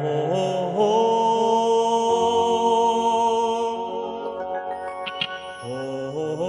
โหโอ้โหโอ้โ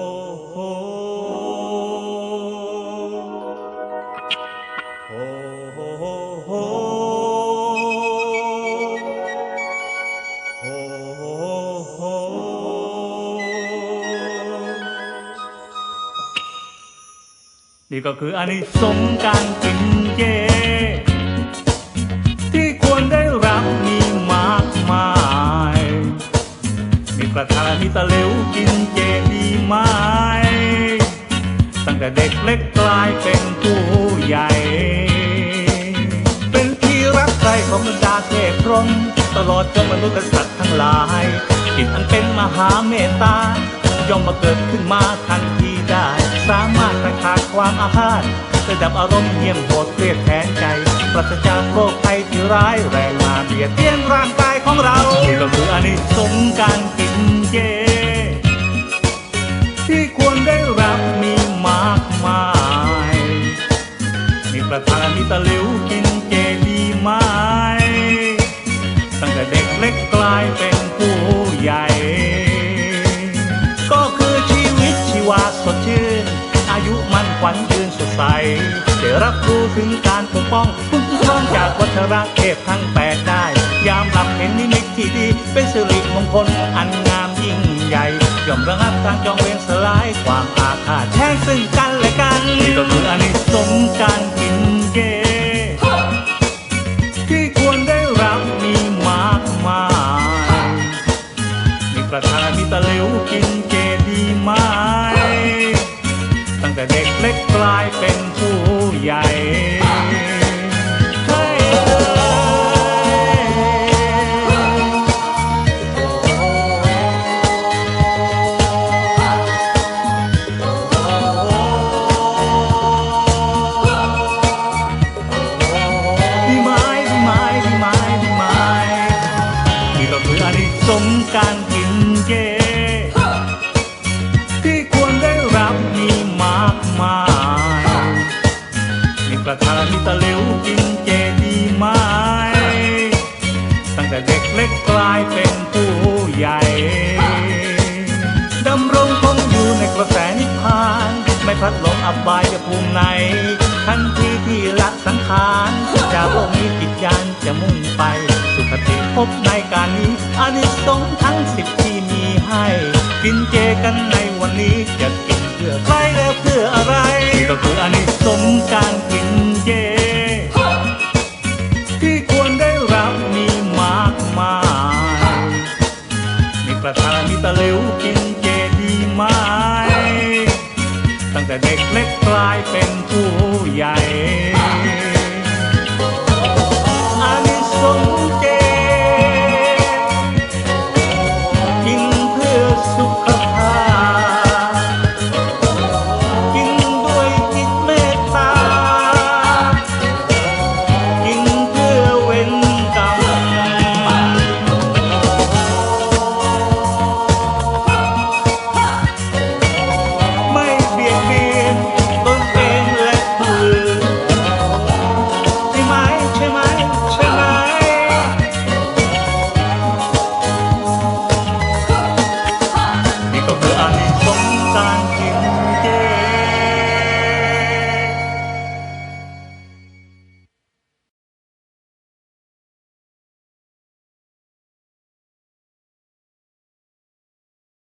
ตะเหลวกินเจดีไหมตั้งแต่เด็กเล็กกลายเป็นผู้ใหญ่ เป็นที่รักใครของบรรดาเทพพรหมตลอดจนมนุษย์สัตว์ทั้งหลายจิตอันเป็นมหาเมตตาย่อมมาเกิดขึ้นมาทันทีได้ สามารถระขาความอาฆาตระดับอารมณ์เยี่ยมโหดเครียดแค้นใจปราศจากโรคภัยที่ร้ายแรงมาเบียดเบียนร่างกายของเรานี่ก็คืออานิสงส์การกินเประธานมีตะหลิวกินเจดีไหมตั้งแต่เด็กเล็กกลายเป็นผู้ใหญ่ ก็คือชีวิตชีวาสดชื่น อายุมันขวัญยืนสดใสได้รับรู้ถึงการปกป้องคุ้มครองจากวัชระเทพทั้งแปดได้ ยามหลับเห็นนิมิตที่ดี เป็นสิริมงคลอันงามยิ่งใหญ่ย่อมระงับการจองเวรสลายความอาฆาต สงส์การกินเจ ที่ควรได้รับมีมากมายมีประธานมีตะเหลวกินเจดีไหมตั้งแต่เด็กเล็กกลายเป็นผู้ใหญ่ดำรงคงอยู่ในกระแสนิพพาน ไม่พลัดหลงอับบายจะภูมิไหนทันทีที่ละสังขารจากโลกนี้จิตยานจะมุ่งไป พบในการนี้อานิสงส์ทั้งสิบที่มีให้ กินเจกันในวันนี้จะกินเพื่อใครและเพื่ออะไรก็คืออานิสงส์การกินเจ ที่ควรได้รับมีมากมายมีประธานมีตะเหลวกินเจดีไหมตั้งแต่เด็กเล็กกลายเป็นผู้ใหญ่